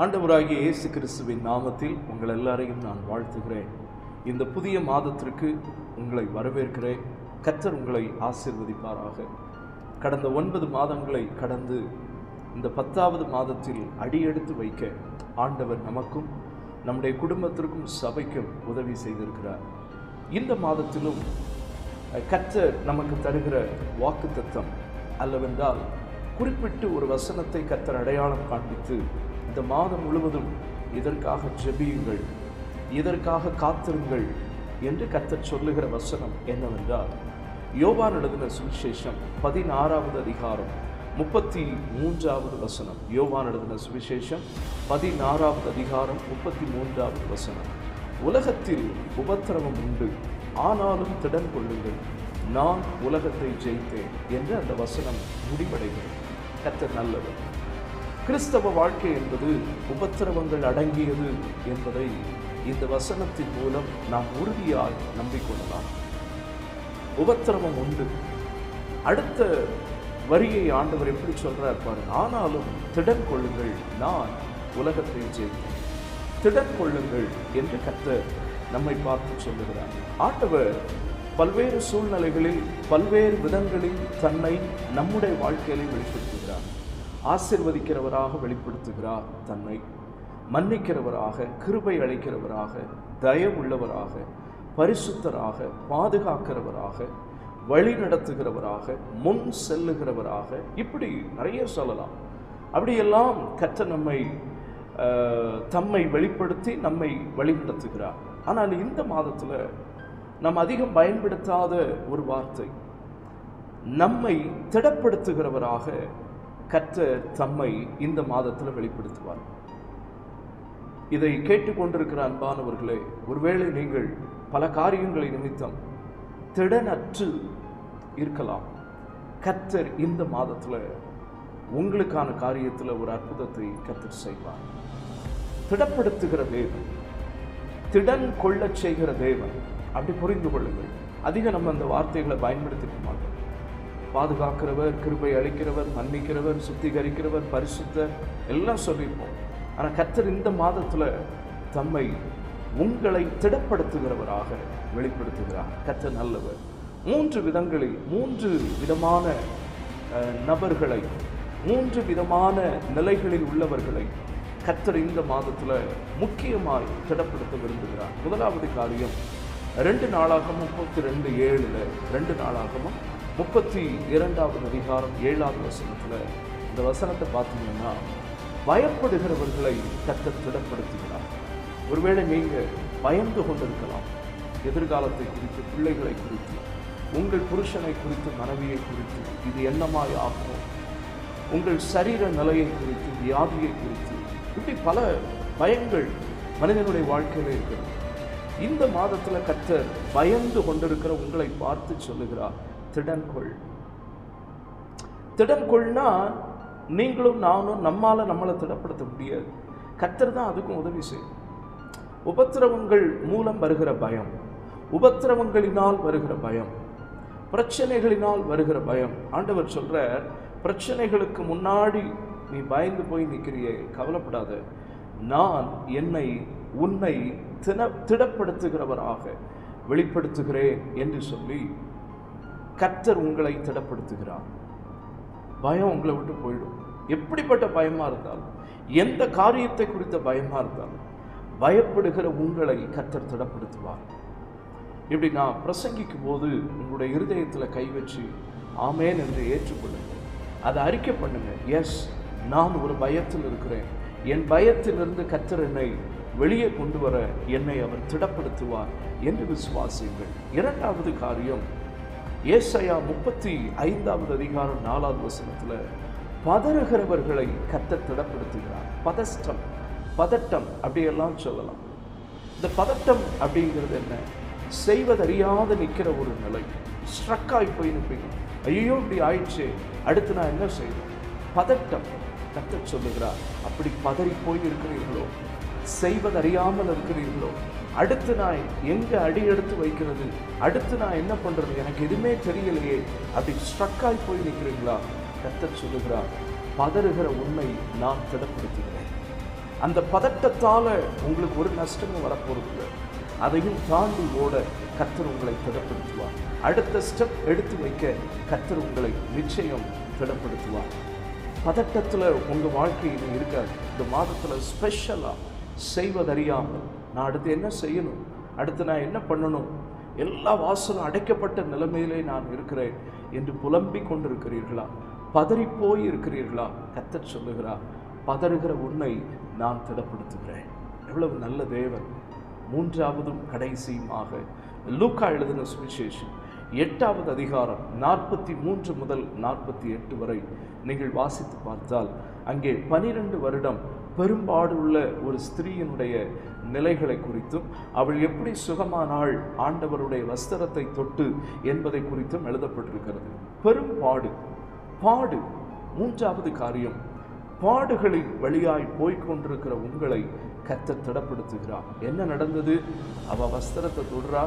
ஆண்டவராகிய இயேசு கிறிஸ்துவின் நாமத்தில் உங்கள் எல்லாரையும் நான் வாழ்த்துகிறேன். இந்த புதிய மாதத்திற்கு உங்களை வரவேற்கிறேன். கர்த்தர் உங்களை ஆசீர்வதிப்பாராக. கடந்த ஒன்பது மாதங்களை கடந்து இந்த பத்தாவது மாதத்தில் அடியெடுத்து வைக்க ஆண்டவர் நமக்கும் நம்முடைய குடும்பத்திற்கும் சபைக்கும் உதவி செய்திருக்கிறார். இந்த மாதத்திலும் அஹ், கர்த்தர் நமக்கு தருகிற வாக்குத்தத்தம் அல்லவென்றால் குறிப்பிட்டு ஒரு வசனத்தை கத்தர் அடையாளம் காண்பித்து இந்த மாதம் முழுவதும் இதற்காக ஜெபியுங்கள் இதற்காக காத்திருங்கள் என்று கர்த்தர் சொல்லுகிற வசனம் என்னவென்றால் யோபான் எழுதின சுவிசேஷம் பதினாறாவது அதிகாரம் முப்பத்தி மூன்றாவது வசனம். யோவான் எழுதின சுவிசேஷம் பதினாறாவது அதிகாரம் முப்பத்தி மூன்றாவது வசனம். உலகத்தில் உபத்திரவம் உண்டு ஆனாலும் திடன் கொள்ளுங்கள். நான் உலகத்தை ஜெயித்தேன் என்று அந்த வசனம் முடிவடைகிறது. கர்த்தர் நல்லவர். கிறிஸ்தவ வாழ்க்கை என்பது உபத்திரவங்கள் அடங்கியது என்பதை இந்த வசனத்தின் மூலம் நாம் உறுதியாய் நம்பிக்கொள்ளலாம். உபத்திரவம் உண்டு. அடுத்த வரியை ஆண்டவர் எப்படி சொல்றார் பாரு ஆனாலும் திடன் கொள்ளுங்கள் நான் உலகத்தை ஜெயித்தேன் திடன் கொள்ளுங்கள் என்று கர்த்தர் நம்மை பார்த்து சொல்லுகிறார். ஆண்டவர் பல்வேறு சூழ்நிலைகளில் பல்வேறு விதங்களில் தன்னை நம்முடைய வாழ்க்கையிலே வெளிப்படுத்துகிறார். ஆசிர்வதிக்கிறவராக வெளிப்படுத்துகிறார் தன்னை. மன்னிக்கிறவராக கிருபை அளிக்கிறவராக தயவுள்ளவராக பரிசுத்தராக பாதுகாக்கிறவராக வழி நடத்துகிறவராக முன் செல்லுகிறவராக. இப்படி நிறைய சொல்லலாம். அப்படியெல்லாம் கற்ற நம்மை தம்மை வெளிப்படுத்தி நம்மை வழிநடத்துகிறார் ஆனால் இந்த மாதத்தில் நாம் அதிகம் பயன்படுத்தாத ஒரு வார்த்தை நம்மை திடப்படுத்துகிறவராக கற்ற தம்மை இந்த மாதத்தில் வெளிப்படுத்துவார். இதை கேட்டுக்கொண்டிருக்கிற அன்பானவர்களே ஒருவேளை நீங்கள் பல காரியங்களை நிமித்தம் திடனற்று இருக்கலாம். கத்தர் இந்த மாதத்தில் உங்களுக்கான காரியத்தில் ஒரு அற்புதத்தை கத்தர் செய்வார். திடப்படுத்துகிற தேவன் திடன் கொள்ளச் செய்கிற தேவன். அப்படி புரிந்து கொள்ளுங்கள். அதிகம் நம்ம அந்த வார்த்தைகளை பயன்படுத்திக்க பாதுகாக்கிறவர் கிருபை அளிக்கிறவர் மன்னிக்கிறவர் சுத்திகரிக்கிறவர் பரிசுத்தர் எல்லாம் சொல்லியிருப்போம். ஆனால் கத்தர் இந்த மாதத்தில் தம்மை உங்களை திடப்படுத்துகிறவராக வெளிப்படுத்துகிறார். கத்தர் நல்லவர். மூன்று விதங்களில் மூன்று விதமான நபர்களை மூன்று விதமான நிலைகளில் உள்ளவர்களை கத்தர் இந்த மாதத்தில் முக்கியமாய் திடப்படுத்த விரும்புகிறார். முதலாவது காரியம் ரெண்டு நாளாகவும் முப்பத்தி ரெண்டு ஏழில் ரெண்டு நாளாகவும் முப்பத்தி இரண்டாவது அதிகாரம் ஏழாவது வசனத்தில் இந்த வசனத்தை பார்த்தீங்கன்னா பயப்படுகிறவர்களை கர்த்தர் திடப்படுத்துகிறார். ஒருவேளை நீங்கள் பயந்து கொண்டிருக்கலாம். எதிர்காலத்தை குறித்து பிள்ளைகளை குறித்து உங்கள் புருஷனை குறித்து மனைவியை குறித்து இது என்னமாய் ஆகும்? உங்கள் சரீர நிலையை குறித்து வியாதியை குறித்து இப்படி பல பயங்கள் மனிதனுடைய வாழ்க்கையில் இருக்கிறது இந்த மாதத்தில் கத்தர் பயந்து கொண்டிருக்கிற உங்களை பார்த்து சொல்லுகிறார். திடன்கொள். திடன்கொள்னா நீங்களும் நானும் நம்மால் நம்மளை திடப்படுத்த முடியாது. கத்தர் தான் அதுக்கும் உதவி செய்யும். உபத்திரவங்கள் மூலம் வருகிற பயம். உபத்திரவங்களினால் வருகிற பயம். பிரச்சனைகளினால் வருகிற பயம். ஆண்டவர் சொல்கிறார் பிரச்சனைகளுக்கு முன்னாடி நீ பயந்து போய் நிற்கிறியே கவலைப்படாத. நான் என்னை உன்னை தின திடப்படுத்துகிறவராக வெளிப்படுத்துகிறேன் என்று சொல்லி கர்த்தர் உங்களை திடப்படுத்துகிறார். பயம் உங்களை விட்டு போயிடும். எப்படிப்பட்ட பயமாக இருந்தாலும் எந்த காரியத்தை குறித்த பயமாக இருந்தாலும் பயப்படுகிற உங்களை கர்த்தர் திடப்படுத்துவார். இப்படி நான் பிரசங்கிக்கும் போது உங்களுடைய இருதயத்தில் கை வச்சு ஆமேன் என்று ஏற்றுக்கொள்ளுங்க. அதை அறிக்கை பண்ணுங்க. எஸ் நான் ஒரு பயத்தில் இருக்கிறேன். என் பயத்திலிருந்து கத்தர் என்னை வெளியே கொண்டு வர என்னை அவர் திடப்படுத்துவார் என்று விசுவாசியுங்கள். இரண்டாவது காரியம் ஏசையா முப்பத்தி ஐந்தாவது அதிகாரம் நாலாவது வசனத்தில் பதறுகிறவர்களை கத்த திடப்படுத்துகிறார். பதஷ்டம் பதட்டம் அப்படியெல்லாம் சொல்லலாம். இந்த பதட்டம் அப்படிங்கிறது என்ன? செய்வதறியாத நிற்கிற ஒரு நிலை. ஸ்ட்ரக் ஆகி போய் நிற்பீங்க ஐயோ இப்படி ஆயிடுச்சு. அடுத்து நான் என்ன செய்வேன்? பதட்டம் கத்த சொல்லுகிறார். அப்படி பதறி போய் இருக்கிறீர்களோ? செய்வதறியாமல் இருக்கிறீர்களோ அடுத்து நான் எங்கே அடி எடுத்து வைக்கிறது? அடுத்து நான் என்ன பண்ணுறது எனக்கு எதுவுமே தெரியலையே. அப்படி ஸ்ட்ரக் ஆகி போய் நிற்கிறீங்களா கத்த சொல்லுகிறார் பதறுகிற உண்மை நான் திடப்படுத்துகிறேன். அந்த பதட்டத்தால் உங்களுக்கு ஒரு நஷ்டமும் வரப்போறது இல்லை. அதையும் தாண்டி ஓட கத்தர் உங்களை திடப்படுத்துவார். அடுத்த ஸ்டெப் எடுத்து வைக்க கத்தர் உங்களை நிச்சயம் திடப்படுத்துவார். பதட்டத்தில் உங்கள் வாழ்க்கையில் இனி இருக்காது. இந்த மாதத்தில் ஸ்பெஷலாக செய்வதறியாமல் நான் அடுத்து என்ன செய்யணும்? அடுத்து நான் என்ன பண்ணணும்? எல்லா வாசலும் அடைக்கப்பட்ட நிலைமையிலே நான் இருக்கிறேன் என்று புலம்பிக் கொண்டிருக்கிறீர்களா? பதறிப்போய் இருக்கிறீர்களா? கத்தச் சொல்லுகிறார் பதறுகிற உன்னை நான் திடப்படுத்துகிறேன். எவ்வளவு நல்ல தேவன். மூன்றாவதும் கடைசியுமாக லூக்கா எழுதின சுவிசேஷம் எட்டாவது அதிகாரம் நாற்பத்தி மூன்று முதல் நாற்பத்தி எட்டு வரை நீங்கள் வாசித்து பார்த்தால் அங்கே பனிரெண்டு வருடம் பெரும்பாடு உள்ள ஒரு ஸ்திரீயினுடைய நிலைகளை குறித்தும் அவள் எப்படி சுகமானாள் ஆண்டவருடைய வஸ்திரத்தை தொட்டு என்பதை குறித்தும் எழுதப்பட்டிருக்கிறது. பெரும்பாடு பாடு மூன்றாவது காரியம் பாடுகளின் வழியாய் போய்கொண்டிருக்கிற உங்களை கத்த திடப்படுத்துகிறார். என்ன நடந்தது? அவ வஸ்திரத்தை தொடுறா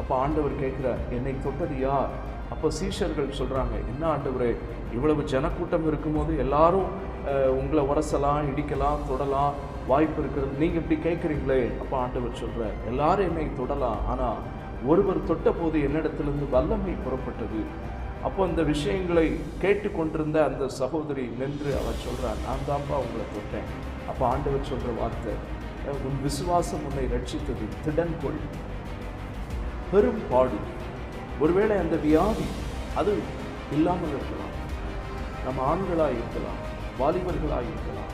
அப்போ ஆண்டவர் கேட்கிறார் என்னை தொட்டது யார்? அப்போ சீஷர்கள் சொல்கிறாங்க என்ன ஆண்டவரே இவ்வளவு ஜனக்கூட்டம் இருக்கும்போது எல்லாரும் உங்களை உரசலாம் இடிக்கலாம் தொடலாம் வாய்ப்பு இருக்கிறது நீங்கள் இப்படி கேட்குறீங்களே அப்போ ஆண்டவர் சொல்கிறார் எல்லாரும் என்னை தொடலாம். ஆனால் ஒருவர் தொட்ட போது என்னிடத்திலிருந்து வல்லமை புறப்பட்டது. அப்போ அந்த விஷயங்களை கேட்டுக்கொண்டிருந்த அந்த சகோதரி நின்று அவர் சொல்கிறார் நான் தான்ப்பா உங்களை தொட்டேன். அப்போ ஆண்டவர் சொல்கிற வார்த்தை உன் விசுவாசம் உன்னை ரட்சித்தது. திடன் கொள் பெரும் பாடு ஒருவேளை அந்த வியாதி அது இல்லாமல் இருக்கலாம். நம்ம ஆண்களாக இருக்கலாம் வாலிபர்களாக இருக்கலாம்.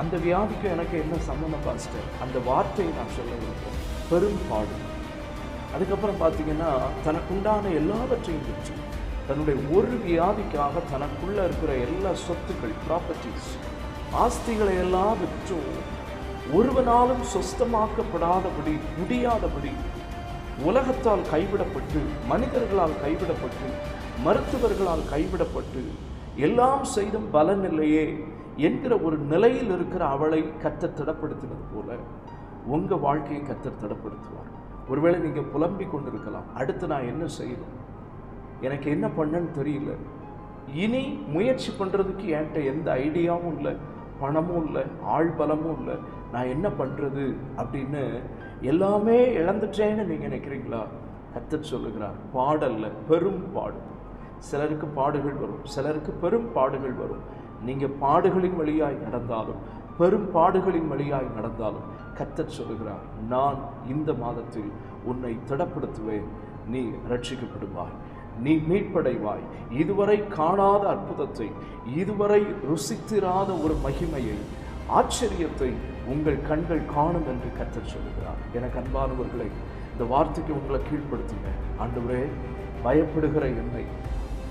அந்த வியாதிக்கு எனக்கு என்ன சம்மந்தம் பாஸ்டர்? அந்த வார்த்தையை நான் சொல்ல விரும்புகிறேன். பெரும்பாடு அதுக்கப்புறம் பார்த்தீங்கன்னா தனக்குண்டான எல்லாவற்றையும் விற்று தன்னுடைய ஒரு வியாதிக்காக தனக்குள்ளே இருக்கிற எல்லா சொத்துக்கள் ப்ராப்பர்ட்டிஸ் ஆஸ்திகளை எல்லாம் விற்றும் ஒருவனாலும் சொஸ்தமாக்கப்படாதபடி முடியாதபடி உலகத்தால் கைவிடப்பட்டு மனிதர்களால் கைவிடப்பட்டு மருத்துவர்களால் கைவிடப்பட்டு எல்லாம் செய்தும் பலனில்லையே என்கிற ஒரு நிலையில் இருக்கிற அவளை கத்த திடப்படுத்தினது போல உங்கள் வாழ்க்கையை கத்தர் திடப்படுத்துவார். ஒருவேளை நீங்கள் புலம்பிக் கொண்டிருக்கலாம். அடுத்து நான் என்ன செய்யணும்? எனக்கு என்ன பண்ணன்னு தெரியல. இனி முயற்சி பண்ணுறதுக்கு என்கிட்ட எந்த ஐடியாவும் இல்லை பணமும் இல்லை ஆள் பலமும் இல்லை நான் என்ன பண்ணுறது அப்படின்னு எல்லாமே இழந்துட்டேன்னு நீங்கள் நினைக்கிறீங்களா? கத்தர் சொல்லுகிறார் பாடல்ல பெரும் பாடு. சிலருக்கு பாடுகள் வரும் சிலருக்கு பெரும் பாடுகள் வரும். நீங்கள் பாடுகளின் வழியாய் நடந்தாலும் பெரும் பாடுகளின் வழியாய் நடந்தாலும் கத்தர் சொல்லுகிறார் நான் இந்த மாதத்தில் உன்னை திடப்படுத்துவேன் நீ ரட்சிக்கப்படுவாய் நீ மீட்படைவாய். இதுவரை காணாத அற்புதத்தை இதுவரை ருசித்திராத ஒரு மகிமையை ஆச்சரியத்தை உங்கள் கண்கள் காணும் என்று கத்தர் சொல்லுகிறார். எனக்கு அன்பானவர்களை இந்த வார்த்தைக்கு உங்களை கீழ்ப்படுத்துங்க. ஆண்டவரே பயப்படுகிற என்னை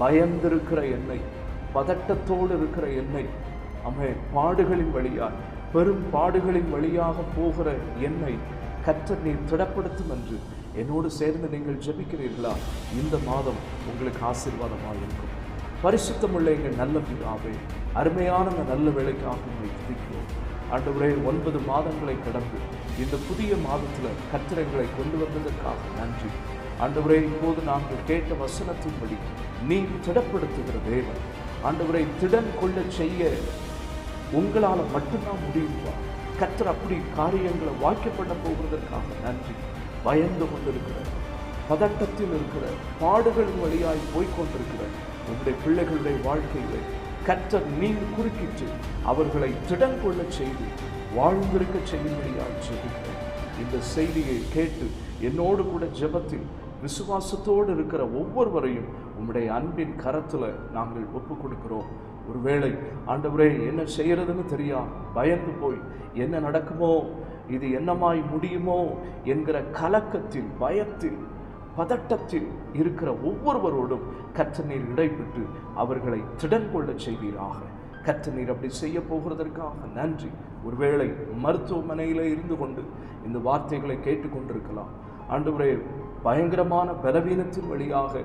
பயந்திருக்கிற என்னை பதட்டத்தோடு இருக்கிற என்னை அம்மே பாடுகளின் வழியாய் பெரும் பாடுகளின் வழியாக போகிற என்னை கற்ற நீர் திடப்படுத்தும் என்று என்னோடு சேர்ந்து நீங்கள் ஜெபிக்கிறீர்களா? இந்த மாதம் உங்களுக்கு ஆசீர்வாதமாக இருக்கும். பரிசுத்தமுள்ள எங்கள் நல்ல பிதாவே அருமையான நல்ல வேலைக்காக உங்களை ஆண்டவரே ஒன்பது மாதங்களை கடந்து இந்த புதிய மாதத்தில் கத்திரங்களை கொண்டு வந்ததற்காக நன்றி. ஆண்டவரே இப்போது நாங்கள் கேட்ட வசனத்தின்படி நீ திடப்படுத்துகிற தேவன். ஆண்டவரை திடன் கொள்ள செய்ய உங்களால் மட்டும்தான் முடியுமா? கத்தர் அப்படி காரியங்களை வாக்கியப்பட போகிறதற்காக நன்றி. பயந்து கொண்டிருக்கிற பதட்டத்தில் இருக்கிற பாடுகளின் வழியாய் போய்கொண்டிருக்கிற உங்களுடைய பிள்ளைகளுடைய வாழ்க்கையிலே கர்த்தர் நீர் குறுக்கிட்டு அவர்களை திடன் கொள்ள செய்து வாழ்ந்திருக்க செய்யும்படியாய் ஜெபிக்கிறேன் இந்த செய்தியை கேட்டு என்னோடு கூட ஜெபத்தில் விசுவாசத்தோடு இருக்கிற ஒவ்வொருவரையும் உம்முடைய அன்பின் கரத்தில் நாங்கள் ஒப்பு கொடுக்கிறோம் ஒருவேளை ஆண்டவரே என்ன செய்கிறதுன்னு தெரியா? பயந்து போய் என்ன நடக்குமோ? இது என்னமாய் முடியுமோ? என்கிற கலக்கத்தில் பயத்தில் பதட்டத்தில் இருக்கிற ஒவ்வொருவரோடும் கற்ற நீர் இடைப்பட்டு அவர்களை திடன் கொள்ள செய்வீராக. கற்ற நீர் அப்படி செய்ய போகிறதற்காக நன்றி. ஒருவேளை மருத்துவமனையில் இருந்து கொண்டு இந்த வார்த்தைகளை கேட்டுக்கொண்டிருக்கலாம். ஆண்டவரே பயங்கரமான பலவீனத்தின் வழியாக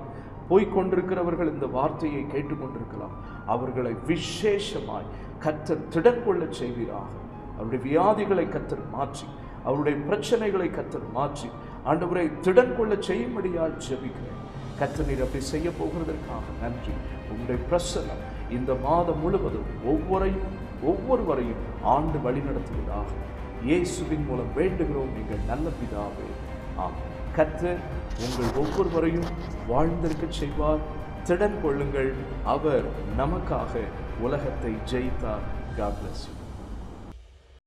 போய்க்கொண்டிருக்கிறவர்கள் இந்த வார்த்தையை கேட்டுக்கொண்டிருக்கலாம். அவர்களை விசேஷமாய் கற்ற திடன் கொள்ள செய்வீராக. அவருடைய வியாதிகளை கத்தர் மாற்றி அவருடைய பிரச்சனைகளை கத்தர் மாற்றி ஆண்டவரை திடன் கொள்ள செய்யும்படியால் ஜெபிக்கிறேன். கத்தர் நீர் அப்படி செய்ய போகிறதற்காக நன்றி. உங்களுடைய பிரசனம் இந்த மாதம் முழுவதும் ஒவ்வொரையும் ஒவ்வொருவரையும் ஆண்டு வழிநடத்துவதாக இயேசுவின் மூலம் வேண்டுகிறோம். நீங்கள் நல்ல பிதாவே. ஆம் கர்த்தர் உங்கள் ஒவ்வொருவரையும் வாழ்ந்திருக்கச் செய்வார். திடன் கொள்ளுங்கள் அவர் நமக்காக உலகத்தை ஜெயித்தார். God bless you